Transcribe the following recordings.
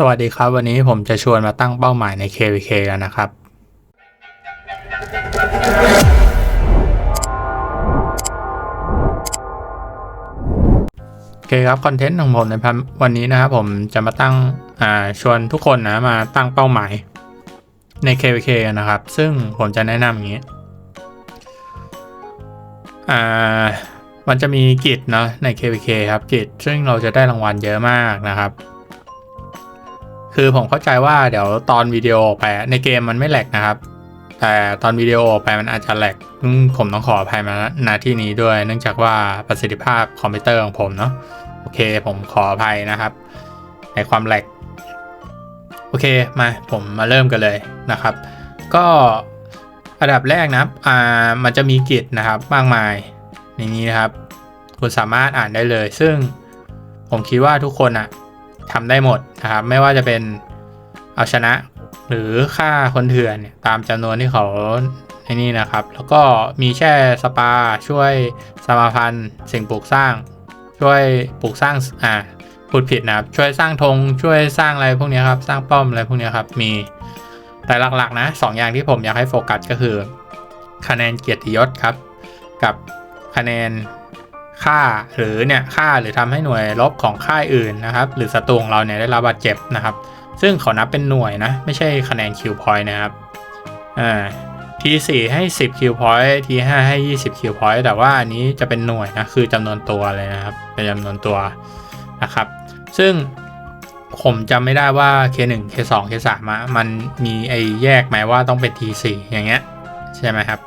สวัสดีครับ วันนี้ผมจะชวนมาตั้งเป้าหมายใน KVK กันนะครับ โอเคครับคอนเทนต์ของผมในพันวันนี้นะครับผมจะมาตั้งอ่าชวนทุกคนนะมาตั้งเป้าหมายใน KVK กันนะครับ ซึ่งผมจะแนะนำอย่างนี้อ่ามันจะมีกิจเนาะใน KVK ครับกิจซึ่งเราจะได้รางวัลเยอะมากนะครับ คือผมเข้าใจว่าเดี๋ยวตอนวิดีโอไปในเกมมันไม่แหลกนะครับ แต่ตอนวิดีโอไปมันอาจจะแหลกซึ่งผมต้องขออภัยมาณที่นี้ด้วย เนื่องจากว่าประสิทธิภาพคอมพิวเตอร์ของผมเนาะโอเคผมขออภัยนะครับ ในความแหลกโอเคมาผมมาเริ่มกันเลยนะครับ ก็อันดับแรกนะครับอ่ามันจะมีกิจนะครับมากมายในนี้นะครับ คุณสามารถอ่านได้เลย ซึ่งผมคิดว่าทุกคนอะ ทำได้หมดนะครับ ไม่ว่าจะเป็นเอาชนะหรือค่าคนเถื่อนเนี่ยตามจำนวนที่เขาไอ้นี่นะครับ แล้วก็มีแช่สปาช่วยสมาพันธ์สิ่งปลูกสร้าง ช่วยปลูกสร้างอ่าพูดผิดนะครับช่วยสร้างธงช่วยสร้างอะไรพวกนี้ครับ สร้างป้อมอะไรพวกนี้ครับมีแต่หลักๆนะสองอย่างที่ผมอยากให้โฟกัสก็คือ คะแนนเกียรติยศครับ กับคะแนน ค่าหรือเนี่ยค่าหรือทำให้หน่วยรบของค่ายอื่นนะครับ หรือศัตรูของเราเนี่ยได้รับบาดเจ็บนะครับ ซึ่งเขานับเป็นหน่วยนะ ไม่ใช่คะแนนคิวพอยต์นะครับอ่าทีสี่ให้ 10คิวพอยต์ทีห้าให้ 20คิวพอยต์แต่ว่าอันนี้จะเป็นหน่วยนะคือจำนวนตัวเลยนะครับ เป็นจำนวนตัวนะครับ ซึ่งผมจำไม่ได้ว่า K1 K2 K3 อะมันมีไอแยกไหมว่าต้องเป็น T4 อย่างเงี้ยใช่ไหมครับ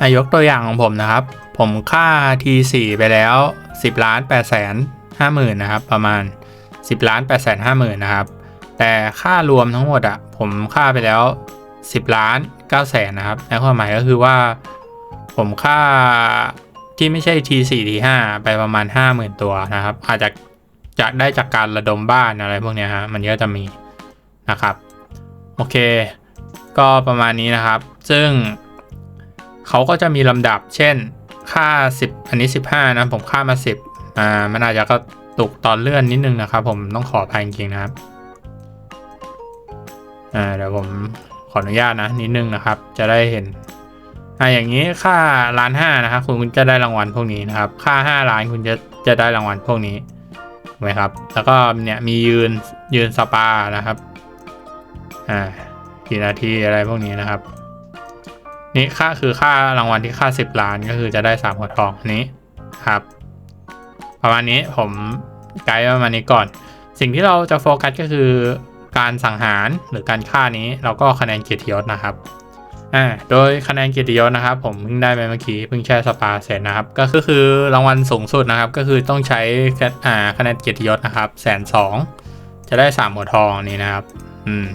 อายกตัวอย่างของผมนะครับ ผมค่า T4 ไปแล้ว 10ล้าน8แสน5หมื่นนะครับ ประมาณ 10ล้าน8แสน5หมื่นนะครับ แต่ค่ารวมทั้งหมดอะผมค่าไปแล้ว 10ล้าน9แสนนะครับในความหมายก็คือว่า ผมค่าที่ไม่ใช่ T4 T5 ไปประมาณ 50,000 ตัวนะครับ อาจจะจะได้จากการระดมบ้านอะไรพวกนี้ฮะมันก็จะมีนะครับ โอเค ก็ประมาณนี้นะครับ ซึ่งเขาก็จะมีลำดับเช่น ค่า 10 อันนี้ 15 นะ ผมค่ามา 10 อ่า มันอาจจะก็ตกตอนเลื่อนนิดนึงนะครับ ผมต้องขออภัยจริงนะครับ อ่า เดี๋ยวผมขออนุญาตนะ นิดนึงนะครับ จะได้เห็น อ่า อย่างนี้ค่าล้านห้านะครับ คุณจะได้รางวัลพวกนี้นะครับ ค่า 5 ล้านคุณจะจะได้รางวัลพวกนี้ถูกไหมครับ แล้วก็เนี่ยมียืนยืนสปานะครับ อ่ากี่นาทีอะไรพวกนี้นะครับ นี่ค่าคือค่ารางวัลที่ค่า 10 ล้านก็คือจะได้3หัวทองนี้ครับ ประมาณนี้ผมไกด์ประมาณนี้ก่อน สิ่งที่เราจะโฟกัสก็คือการสังหารหรือการฆ่านี้เราก็คะแนนเกียรติยศนะครับอ่าโดยคะแนนเกียรติยศนะครับ ผมเพิ่งได้ไปเมื่อกี้เพิ่งแช่สปาเสร็จนะครับ ก็คือคือรางวัลสูงสุดนะครับ ก็คือต้องใช้อ่าคะแนนเกียรติยศนะครับแสนสองจะได้สามหัวทองนี่นะครับ อืม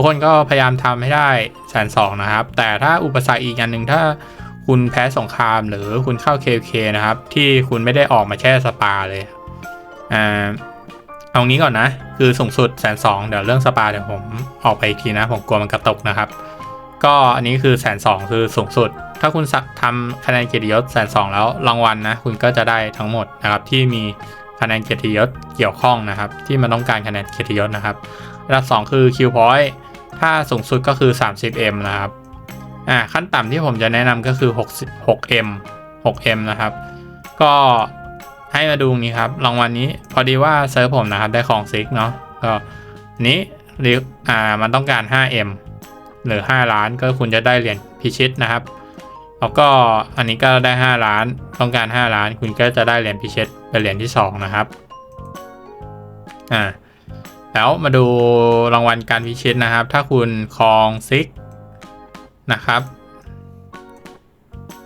ทุกคนก็พยายามทำให้ได้แสนสองนะครับ แต่ถ้าอุปสรรคอีกอันหนึ่งถ้าคุณแพ้สงครามหรือคุณเข้า KK นะครับ ที่คุณไม่ได้ออกมาแช่สปาเลยอ่าเอางี้ก่อนนะ คือสูงสุดแสนสองเดี๋ยวเรื่องสปาเดี๋ยวผมออกไปอีกทีนะ ผมกลัวมันกระตกนะครับ ก็อันนี้คือแสนสองคือสูงสุด ถ้าคุณทำคะแนนเกียรติยศแสนสองแล้วรางวัลนะคุณก็จะได้ทั้งหมดนะครับที่มีคะแนนเกียรติยศเกี่ยวข้องนะครับ ที่มันต้องการคะแนนเกียรติยศนะครับอันดับสองคือ Q point ถ้าสูงสุดก็คือ 30m นะครับ อ่าขั้นต่ำที่ผมจะแนะนำก็คือ6 6m 6m นะครับ ก็ให้มาดูนี้ครับรางวัลนนี้พอดีว่าเซิร์ฟผมนะครับได้ของซิกเนาะก็นี้หรืออ่ามันต้องการ 5m หรือ 5 ล้านก็คุณจะได้เหรียญพิชิตนะครับ แล้วก็อันนี้ก็ได้ 5 ล้านต้องการ 5 ล้าน คุณก็จะได้เหรียญพิชิตเป็นเหรียญที่ 2 นะครับ อ่า แล้วมาดูรางวัลการพิชิตนะครับ ถ้าคุณคลองซิกนะครับ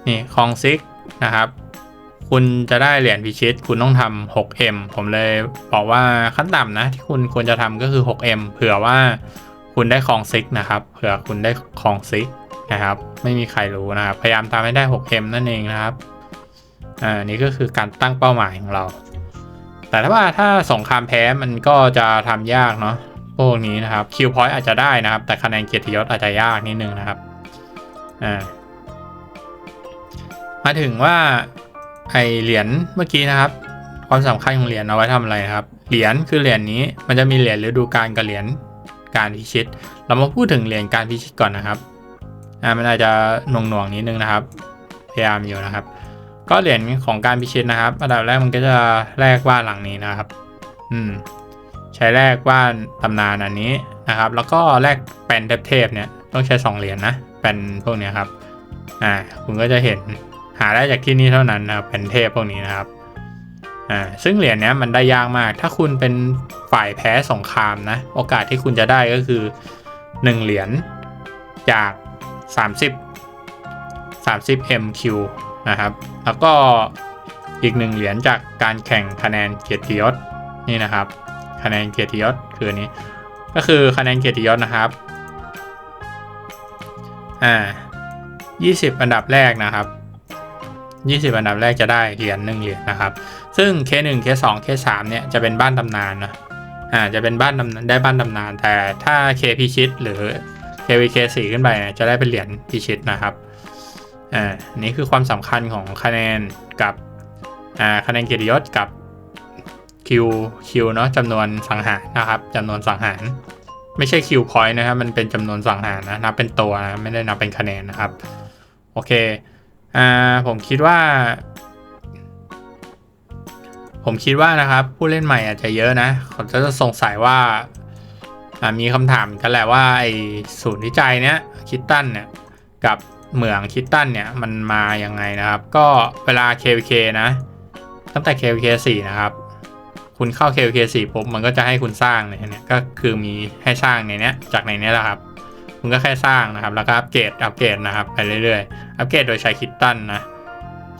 นี่คลองซิกนะครับ คุณจะได้เหรียญพิชิต คุณต้องทำ 6M ผมเลยบอกว่าขั้นต่ำนะ ที่คุณควรจะทำก็คือ 6M เผื่อว่าคุณได้คลองซิกนะครับ เผื่อคุณได้คลองซิกนะครับ ไม่มีใครรู้นะครับ พยายามทำให้ได้ 6M นั่นเองนะครับ อ่า นี่ก็คือการตั้งเป้าหมายของเรา แต่ถ้าว่าถ้าสงครามแพ้มันก็จะทำยากเนาะพวกนี้นะครับคิวพอยต์อาจจะได้นะครับ แต่คะแนนเกียรติยศอาจจะยากนิดนึงนะครับอ่ามาถึงว่าไอเหรียญเมื่อกี้นะครับ ความสำคัญของเหรียญเอาไว้ทำอะไรครับ เหรียญคือเหรียญนี้มันจะมีเหรียญฤดูกาลกับเหรียญการพิชิต เรามาพูดถึงเหรียญการพิชิตก่อนนะครับอ่ามันอาจจะหน่วงหน่วงๆนิดนึงนะครับ พยายามอยู่นะครับ ก็เหรียญของการพิชิตนะครับอันดับแรกมันก็จะแลกบ้านหลังนี้นะครับ อืม ใช้แลกบ้านตำนานอันนี้นะครับ แล้วก็แลกแปนเทพเนี่ยต้องใช้สองเหรียญนะแปนพวกนี้ครับ อ่า คุณก็จะเห็นหาได้จากที่นี่เท่านั้นนะครับเป็นเทพพวกนี้นะครับ อ่า ซึ่งเหรียญเนี้ยมันได้ยากมาก ถ้าคุณเป็นฝ่ายแพ้สงครามนะ โอกาสที่คุณจะได้ก็คือ 1 เหรียญจาก 30 30 MQ นะครับ แล้วก็อีกหนึ่งเหรียญจากการแข่งคะแนนเกียรติยศนี่นะครับ คะแนนเกียรติยศคือนี้ ก็คือคะแนนเกียรติยศนะครับอ่า20 อันดับแรกนะครับ20 อันดับแรกจะได้เหรียญหนึ่งเหรียญนะครับ ซึ่ง K1 K2 K3 เคสองเคสามเนี่ยจะเป็นบ้านตำนานนะอ่าจะเป็นบ้านตำได้บ้านตำนาน แต่ถ้า K พิชิตหรือ KVK4 ขึ้นไปเนี่ยจะได้เป็นเหรียญพิชิตนะครับ อ่านี่คือความสำคัญของคะแนนกับอ่าคะแนนเกียรติยศกับ Q Q เนาะจำนวนสังหารนะครับจำนวนสังหาร ไม่ใช่ Q point นะครับมันเป็นจำนวนสังหารนะนับเป็นตัวนะไม่ได้นับเป็นคะแนนนะครับ โอเคอ่าผมคิดว่า ผมคิดว่านะครับผู้เล่นใหม่อาจจะเยอะนะเขาจะสงสัยว่าอ่ามีคำถามกันแหละว่าไอศูนย์วิจัยเนี้ยคิตตันเนี่ยกับ เหมืองคิตตันเนี่ยมันมายังไงนะครับ ก็เวลา KVK นะ ตั้งแต่ KVK 4 นะครับ คุณเข้า KVK 4ปุ๊บมันก็จะให้คุณสร้างในเนี้ยก็คือมีให้สร้างในเนี้ยจากในเนี้ยแหละครับ คุณก็แค่สร้างนะครับ แล้วก็อัปเกรดอัปเกรดนะครับไปเรื่อยๆ อัปเกรดโดยใช้คิตตันนะ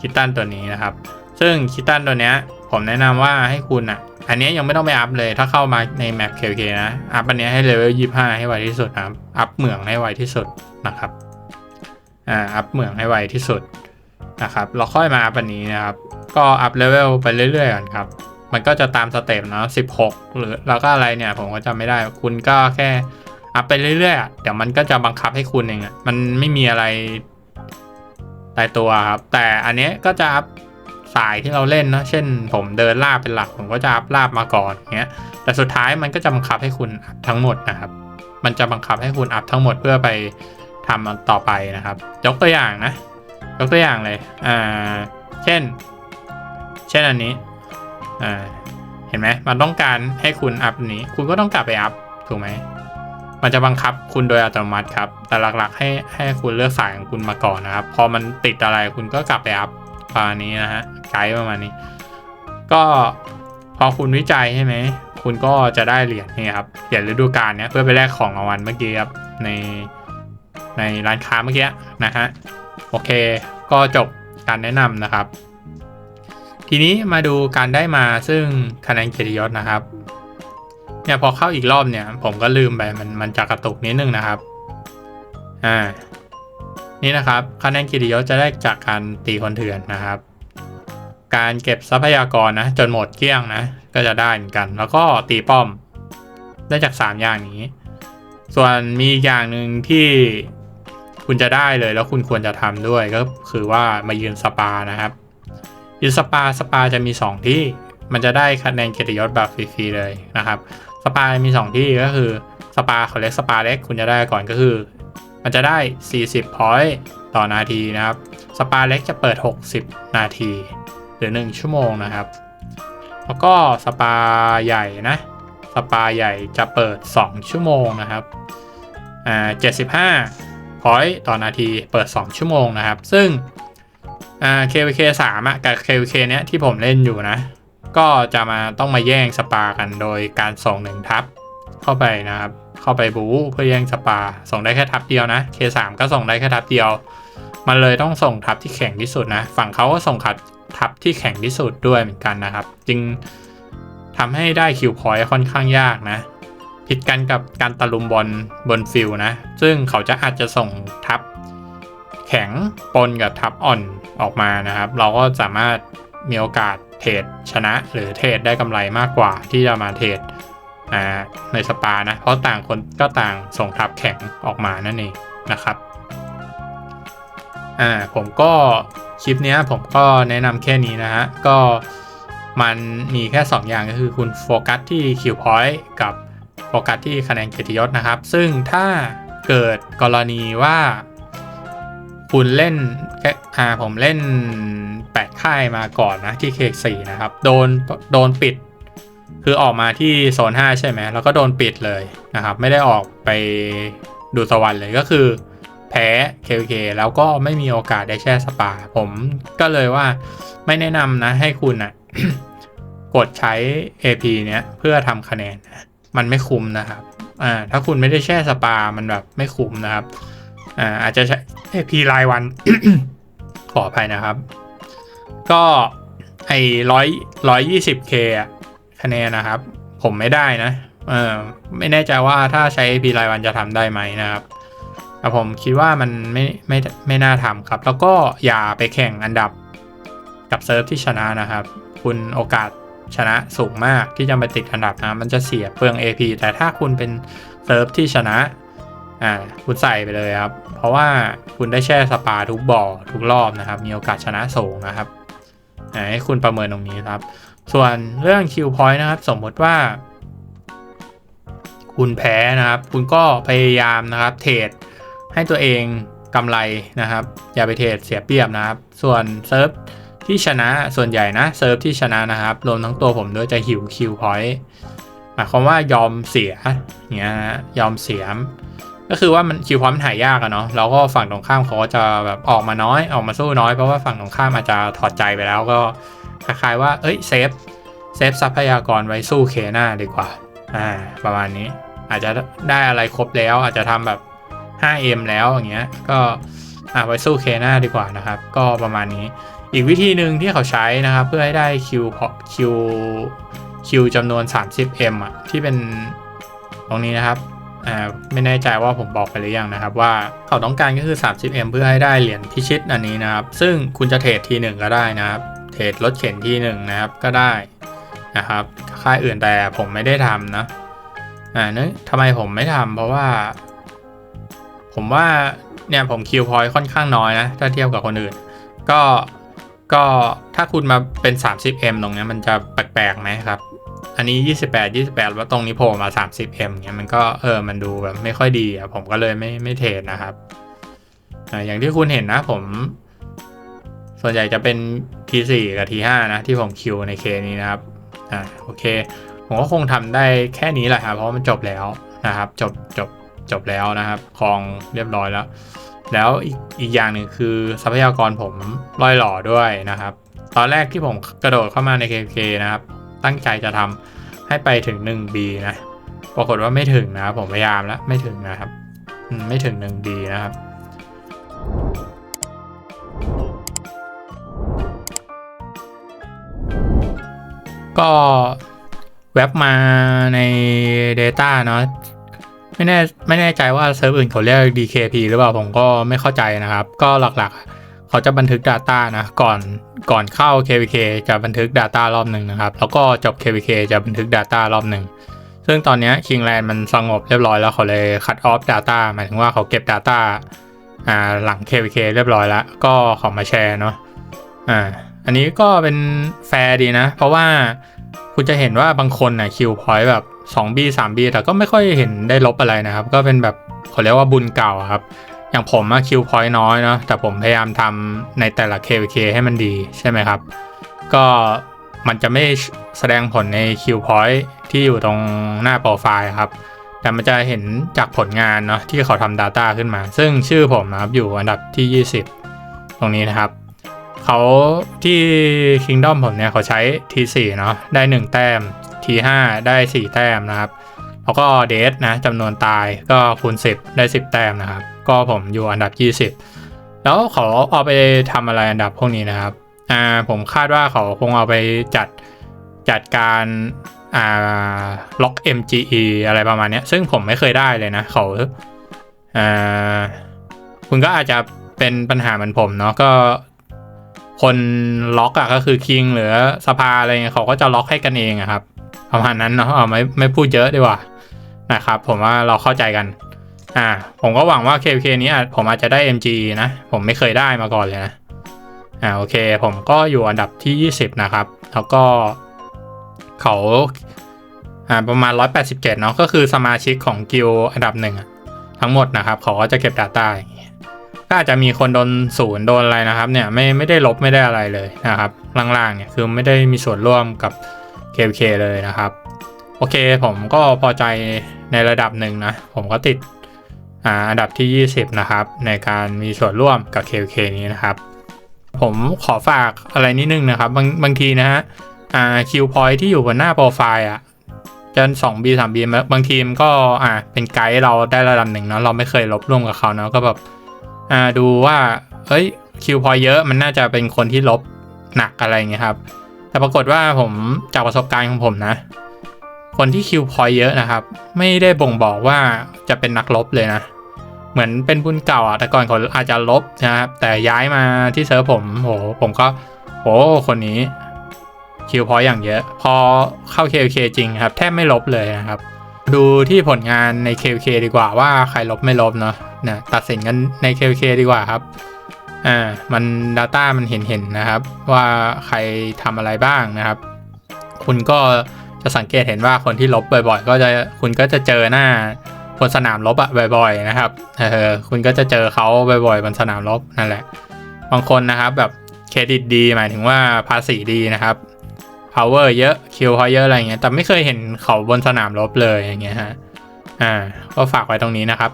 คิตตันตัวนี้นะครับ ซึ่งคิตตันตัวเนี้ยผมแนะนำว่าให้คุณอะอันนี้ยังไม่ต้องไปอัพเลย ถ้าเข้ามาในแมป KK นะ อัพอันนี้ให้เลเวล 25 ให้ไวที่สุดนะครับ อัพเหมืองให้ไวที่สุดนะครับ อ่าอัพเหมืองให้ไวที่สุดนะครับเราค่อยมาอัพอันนี้นะครับ ก็อัพเลเวลไปเรื่อยๆก่อนครับ มันก็จะตามสเต็ปเนาะ16 หรือแล้วก็อะไรเนี่ยผมก็จำไม่ได้คุณก็แค่อัพไปเรื่อยๆเดี๋ยวมันก็จะบังคับให้คุณเองอะมันไม่มีอะไรตายตัวครับ แต่อันนี้ก็จะอัพสายที่เราเล่นนะเช่น ผมเดินลาบเป็นหลัก ผมก็จะอัพลาบมาก่อนเงี้ย แต่สุดท้ายมันก็จะบังคับให้คุณอัพทั้งหมดนะครับ มันจะบังคับให้คุณอัพทั้งหมดเพื่อไป ทำมันต่อไปนะครับ ยกตัวอย่างนะ ยกตัวอย่างเลยอ่าเช่น เช่นอันนี้อ่าเห็นไหมมันต้องการให้คุณอัพนี้ คุณก็ต้องกลับไปอัพถูกไหมมันจะบังคับคุณโดยอัตโนมัติครับ แต่หลักๆ ให้ให้คุณเลือกสายของคุณมาก่อนนะครับ พอมันติดอะไรคุณก็กลับไปอัพประมาณนี้นะฮะไกด์ประมาณนี้ ก็พอคุณวิจัยใช่ไหม คุณก็จะได้เหรียญนี่ครับ เหรียญฤดูกาลเนี้ยเพื่อไปแลกของรางวัลเมื่อกี้ครับใน ในร้านค้าเมื่อกี้นะฮะโอเค ก็จบการแนะนำนะครับ ทีนี้มาดูการได้มาซึ่งคะแนนเกียรติยศนะครับเนี่ยพอเข้าอีกรอบเนี่ยผมก็ลืมไปมันมันจะกระตุกนิดนึงนะครับอ่านี่นะครับคะแนนกิริยศจะได้จากการตีคนเถื่อนนะครับ การเก็บทรัพยากรนะจนหมดเกลี้ยงนะก็จะได้เหมือนกัน แล้วก็ตีป้อมได้จาก 3 อย่างนี้ ส่วนมีอีกอย่างหนึ่งที่ คุณจะได้เลยแล้วคุณควรจะทำด้วยก็คือว่ามายืนสปานะครับ ยืนสปาสปาจะมี 2 ที่มันจะได้คะแนนเกียรติยศแบบฟรีๆเลยนะครับ สปา มี 2 ที่ก็คือสปาเขาเล็กสปาเล็กคุณจะได้ก่อนก็คือ มันจะได้ 40 พอยต์ต่อนาทีนะครับ สปาเล็กจะเปิด 60 นาที หรือ 1 ชั่วโมงนะครับ แล้วก็สปาใหญ่นะ สปาใหญ่จะเปิด 2 ชั่วโมงนะครับ อ่า 75 พอยต์ต่อนาทีเปิด 2 ชั่วโมงนะครับ ซึ่งอ่า KVK 3อะกับ KVK เนี้ยที่ผมเล่นอยู่นะ ก็จะมาต้องมาแย่งสปากันโดยการส่งหนึ่งทับเข้าไปนะครับ เข้าไปบูเพื่อแย่งสปา ส่งได้แค่ทับเดียวนะ K3 ก็ส่งได้แค่ทับเดียว มันเลยต้องส่งทับที่แข็งที่สุดนะ ฝั่งเขาก็ส่งขัดทับที่แข็งที่สุดด้วยเหมือนกันนะครับ จึงทำให้ได้คิวพอยต์ค่อนข้างยากนะ ผิดกันกับการตะลุมบอลบนฟิลนะ ซึ่งเขาจะอาจจะส่งทับแข็งปนกับทับอ่อนออกมานะครับ เราก็สามารถมีโอกาสเทรดชนะ หรือเทรดได้กำไรมากกว่าที่จะมาเทรดในสปานะ เพราะต่างคนก็ต่างส่งทับแข็งออกมานั่นเองนะครับอ่าผมก็คลิปนี้ผมก็แนะนำแค่นี้นะฮะ ก็มันมีแค่ 2 อย่างก็คือคุณโฟกัสที่คิวพอยต์กับ โฟกัสที่คะแนนเกียรติยศนะครับ ซึ่งถ้าเกิดกรณีว่า คุณเล่นแค่อ่าผมเล่น 8 ค่ายมาก่อนนะที่เคกสี่นะครับ โดนโดนปิด คือออกมาที่โซน 5 ใช่ไหมแล้วก็โดนปิดเลยนะครับ ไม่ได้ออกไปดูสวรรค์เลยก็คือแพ้ KK แล้วก็ไม่มีโอกาสได้แช่สปา ผมก็เลยว่าไม่แนะนำนะให้คุณอะกดใช้ AP เนี้ยเพื่อทำคะแนนนะ มันไม่คุ้มนะครับอ่าถ้าคุณไม่ได้แช่สปามันแบบไม่คุ้มนะครับอ่าอาจจะใช้ AP รายวัน ขออภัยนะครับ ก็ไอ้ร้อยร้อยยี่สิบเคคะแนนนะครับ ผมไม่ได้นะเออไม่แน่ใจว่าถ้าใช้ AP รายวันจะทำได้ไหมนะครับแต่ผมคิดว่ามันไม่ไม่ไม่น่าทำครับ แล้วก็อย่าไปแข่งอันดับกับเซิร์ฟที่ชนะนะครับ คุณโอกาส ชนะสูงมากที่จะไปติดอันดับนะมันจะเสียเปลือง AP แต่ถ้าคุณเป็นเซิร์ฟที่ชนะอ่าคุณใส่ไปเลยครับ เพราะว่าคุณได้แช่สปาทุกบ่อทุกรอบนะครับ มีโอกาสชนะสูงนะครับให้คุณประเมินตรงนี้ครับ ส่วนเรื่องคิวพอยต์นะครับ สมมติว่า คุณแพ้นะครับ คุณก็พยายามนะครับเทรดให้ตัวเองกำไรนะครับ อย่าไปเทรดเสียเปรียบนะครับ ส่วนเซิร์ฟ ที่ชนะส่วนใหญ่นะเซิร์ฟที่ชนะนะครับรวมทั้งตัวผมด้วยจะหิวคิวพอยต์หมายความว่ายอมเสียอย่างเงี้ยนะยอมเสียก็คือว่ามันคิวพอยต์มันหายยากอะเนาะแล้วก็ฝั่งตรงข้ามเขาก็จะแบบออกมาน้อยออกมาสู้น้อยเพราะว่าฝั่งตรงข้ามอาจจะถอดใจไปแล้วก็คล้ายๆว่าเอ้ยเซฟเซฟทรัพยากรไว้สู้เคหน้าดีกว่าอ่าประมาณนี้อาจจะได้อะไรครบแล้ว อาจจะทำแบบ 5M แล้วอย่างเงี้ยก็อ่าไว้สู้เคหน้าดีกว่านะครับ ก็ประมาณนี้ อีกวิธีหนึ่งที่เขาใช้นะครับเพื่อให้ได้คิวคิวคิวจำนวน 30M อะที่เป็นตรงนี้นะครับอ่าไม่แน่ใจว่าผมบอกไปหรือยังนะครับ ว่าเขาต้องการก็คือ 30M เพื่อให้ได้เหรียญพิชิตอันนี้นะครับ ซึ่งคุณจะเทรดทีหนึ่งก็ได้นะครับ เทรดรถเข็นทีหนึ่งนะครับก็ได้นะครับค่ายอื่นแต่ผมไม่ได้ทำนะอ่าเนื่องทำไมผมไม่ทำเพราะว่า ผมว่าเนี่ยผมคิวพอยค่อนข้างน้อยนะถ้าเทียบกับคนอื่น ก็ ก็ถ้าคุณมาเป็น 30M ตรงนี้มันจะแปลกๆไหมครับ อันนี้ 28 28 ว่าตรงนี้โผล่มา 30M เงี้ยมันก็เออมันดูแบบไม่ค่อยดีอะผมก็เลยไม่ไม่เทรดนะครับอย่างที่คุณเห็นนะผม ส่วนใหญ่จะเป็น T4 กับ T5 นะ ที่ผมคิวในเคนี้นะครับอ่าโอเค ผมก็คงทำได้แค่นี้แหละครับเพราะมันจบแล้วนะครับ จบจบจบแล้วนะครับคลองเรียบร้อยแล้ว แล้วอีกอีกอย่างหนึ่งคือทรัพยากรผมร่อยหล่อด้วยนะครับ ตอนแรกที่ผมกระโดดเข้ามาใน KK นะครับ ตั้งใจจะทำให้ไปถึง 1B นะ ปรากฏว่าไม่ถึงนะครับผมพยายามแล้วไม่ถึงนะครับ ไม่ถึง 1B นะครับก็แว็บมาใน Data เนาะ ไม่แน่ไม่แน่ใจว่าเซิร์ฟอื่นเขาเรียก DKP หรือเปล่าผมก็ไม่เข้าใจนะครับ ก็หลักๆ เขาจะบันทึก Data นะก่อนก่อนเข้า KVK จะบันทึก Data รอบหนึ่งนะครับ แล้วก็จบ KVK จะบันทึก Data รอบหนึ่งซึ่งตอนนี้ Kingland มันสงบเรียบร้อยแล้วเขาเลย cut off data หมายถึงว่าเขาเก็บ Data อ่าหลัง KVK เรียบร้อยแล้ว ก็ขามาแชร์เนาะอ่าอันนี้ก็เป็นแฟร์ดีนะ เพราะว่าคุณจะเห็นว่าบางคนนะคิวพอยต์แบบ 2B 3B แต่ก็ไม่ค่อยเห็นได้ลบอะไรนะครับ ก็เป็นแบบเขาเรียกว่าบุญเก่าครับ อย่างผมอะคิวพอยต์น้อยเนาะแต่ผมพยายามทำในแต่ละ KVK ให้มันดีใช่ไหมครับ ก็มันจะไม่แสดงผลในคิวพอยต์ที่อยู่ตรงหน้าโปรไฟล์ครับ แต่มันจะเห็นจากผลงานเนาะที่เขาทำ Data ขึ้นมา ซึ่งชื่อผมนะครับอยู่อันดับที่ 20 ตรงนี้นะครับเขาที่ Kingdom ผมเนี่ยเขาใช้ T4 เนาะได้ 1 แต้ม T5 ได้4แต้มนะครับ แล้วก็เดสนะจำนวนตายก็คูณ10ได้10แต้มนะครับ ก็ผมอยู่อันดับ20แล้วเขาเอาไปทำอะไรอันดับพวกนี้นะครับอ่าผมคาดว่าเขาคงเอาไปจัดจัดการอ่าล็อก MGE อะไรประมาณนี้ซึ่งผมไม่เคยได้เลยนะเขาอ่าคุณก็อาจจะเป็นปัญหาเหมือนผมเนาะก็คนล็อกอะก็คือคิงหรือสภาอะไรเงี้ยเขาก็จะล็อกให้กันเองอะครับ ประมาณนั้นเนาะเอาไม่ไม่พูดเยอะดีกว่านะครับ ผมว่าเราเข้าใจกันอ่าผมก็หวังว่า KK นี้ผมอาจจะได้ MG นะ ผมไม่เคยได้มาก่อนเลยนะอ่าโอเค ผมก็อยู่อันดับที่ 20 นะครับ แล้วก็เขาอ่าประมาณ 187 เนาะก็คือสมาชิกของกิลอันดับหนึ่งทั้งหมดนะครับ เขาก็จะเก็บ Data อย่างเงี้ยก็อาจจะมีคนโดนศูนย์โดนอะไรนะครับเนี่ยไม่ไม่ได้ลบไม่ได้อะไรเลยนะครับ ล่างๆเนี่ยคือไม่ได้มีส่วนร่วมกับ KK เลยนะครับ โอเคผมก็พอใจในระดับหนึ่งนะ ผมก็ติดอ,อันดับที่ 20 นะครับ ในการมีส่วนร่วมกับ KK นี้นะครับ ผมขอฝากอะไรนิดนึงนะครับ บางบางทีนะฮะอ่าคิวพอยที่อยู่บนหน้าโปรไฟล์อะจะสองบีสามบีบางทีมก็อ่าเป็นไกด์เราได้ระดับหนึ่งเนาะเราไม่เคยลบร่วมกับเขาเนาะก็แบบอ่าดูว่าเอ้ยคิวพอยเยอะมันน่าจะเป็นคนที่ลบหนักอะไรเงี้ยครับ แต่ปรากฏว่าผมจากประสบการณ์ของผมนะ คนที่คิวพอยเยอะนะครับ ไม่ได้บ่งบอกว่าจะเป็นนักลบเลยนะ เหมือนเป็นบุญเก่าอะแต่ก่อนเขาอาจจะลบนะครับแต่ย้ายมาที่เซิร์ฟผมโหผมก็โหคนนี้คิวพอยอย่างเยอะ พอเข้า KK จริงครับ แทบไม่ลบเลยนะครับ ดูที่ผลงานใน KK ดีกว่าว่าใครลบไม่ลบเนาะนะตัดสินกันใน KK ดีกว่าครับ อ่ามัน Data มันเห็นเห็นนะครับ ว่าใครทำอะไรบ้างนะครับ คุณก็จะสังเกตเห็นว่าคนที่ลบบ่อยๆ ก็จะคุณก็จะเจอหน้าบนสนามลบอะบ่อย ๆ นะครับเออคุณก็จะเจอเขาบ่อยๆ บนสนามลบนั่นแหละ บางคนนะครับแบบเครดิตดีหมายถึงว่าภาษีดีนะครับ power เยอะคิวเขาเยอะอะไรเงี้ยแต่ไม่เคยเห็นเขาบนสนามรบเลยอย่างเงี้ยฮะอ่าก็ฝากไว้ตรงนี้นะครับ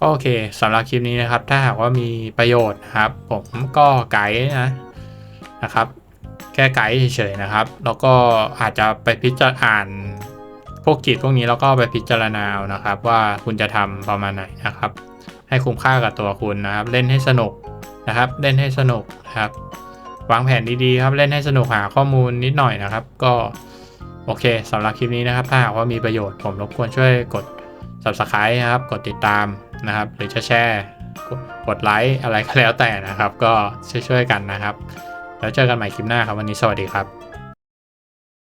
ก็โอเคสำหรับคลิปนี้นะครับ ถ้าหากว่ามีประโยชน์ครับ ผมก็ไกด์นะนะครับ แค่ไกด์เฉยๆนะครับ แล้วก็อาจจะไปพิจารณาพวกกิจพวกนี้แล้วก็ไปพิจารณาเอานะครับ ว่าคุณจะทำประมาณไหนนะครับ ให้คุ้มค่ากับตัวคุณนะครับ เล่นให้สนุกนะครับ เล่นให้สนุกนะครับ วางแผนดีๆครับเล่นให้สนุกหาข้อมูลนิดหน่อยนะครับ ก็โอเคสำหรับคลิปนี้นะครับ ถ้าหากว่ามีประโยชน์ผมรบกวนช่วยกด subscribe นะครับ กดติดตาม นะครับ หรือจะแชร์กดไลค์อะไรก็แล้วแต่นะครับ ก็ช่วยๆกันนะครับ แล้วเจอกันใหม่คลิปหน้าครับวันนี้สวัสดีครับ